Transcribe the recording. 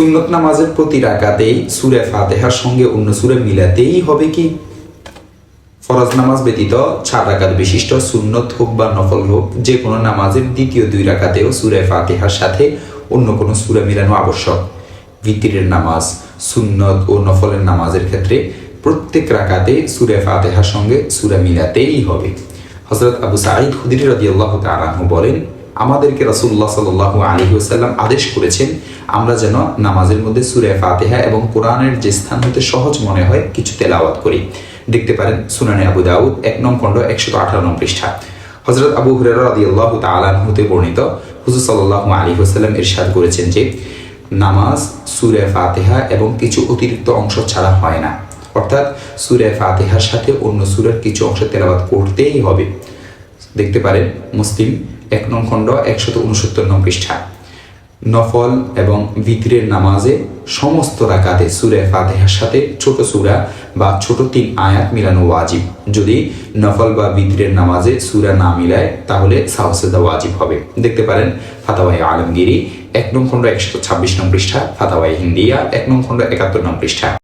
সুন্নত নামাজের প্রতি রাকাতেই সুরে ফাতেহার সঙ্গে অন্য সুরে মিলাতেই হবে কি? ফরজ নামাজ ব্যতীত চার রাকাত বিশিষ্ট সুন্নত হোক বা নফল হোক, যে কোনো নামাজের দ্বিতীয় দুই রাকাতেও সুরে ফাতেহার সাথে অন্য কোনো সুরে মিলানো আবশ্যক। ভিতরের নামাজ, সুন্নত ও নফলের নামাজের ক্ষেত্রে প্রত্যেক রাকাতে সুরে ফাতেহার সঙ্গে সুরে মিলাতেই হবে। হজরত আবু সাঈদ খুদির রদি আল্লাহ তালাহু বলেন আমাদেরকে রাসুল্লাহ সাল আলী সাল্লাম আদেশ করেছেন, আমরা যেন নামাজের মধ্যে সুরে ফাতেহা এবং কোরআনের যে স্থান হতে সহজ মনে হয়, কিছু তেলাওয়াত করি। দেখতে পারেন সুনানে আবু দাউদ, এক নং খণ্ড একশো আঠারো পৃষ্ঠা। হজরত আবু হুরেরা রাদি আল্লাহ তালাহতে বর্ণিত, হুজুর সাল্লাহ আলী হোসাল্লাম ইরশাদ করেছেন যে, নামাজ, সুরে ফাতেহা এবং কিছু অতিরিক্ত অংশ ছাড়া হয় না। অর্থাৎ সুরে ফাতেহার সাথে অন্য সুরের কিছু অংশ তেলাবাদ করতেই হবে। দেখতে পারেন মুসলিম এক নং খণ্ড একশত উনসত্তর নং পৃষ্ঠা। নফল এবং ভিতরের নামাজে সমস্ত রাকাতে সুরে ফাতেহার সাথে ছোট সুরা বা ছোট তিন আয়াত মিলানো ওয়াজিব। যদি নফল বা ভিতরের নামাজে সুরা না মিলায়, তাহলে সাহসেদা ওয়াজিব হবে। দেখতে পারেন ফাতাওয়াই আলমগিরি এক নং খণ্ড একশত ছাব্বিশ নং পৃষ্ঠা ফাতাওয়াই হিন্দিয়া এক নং খণ্ড একাত্তর নং পৃষ্ঠা।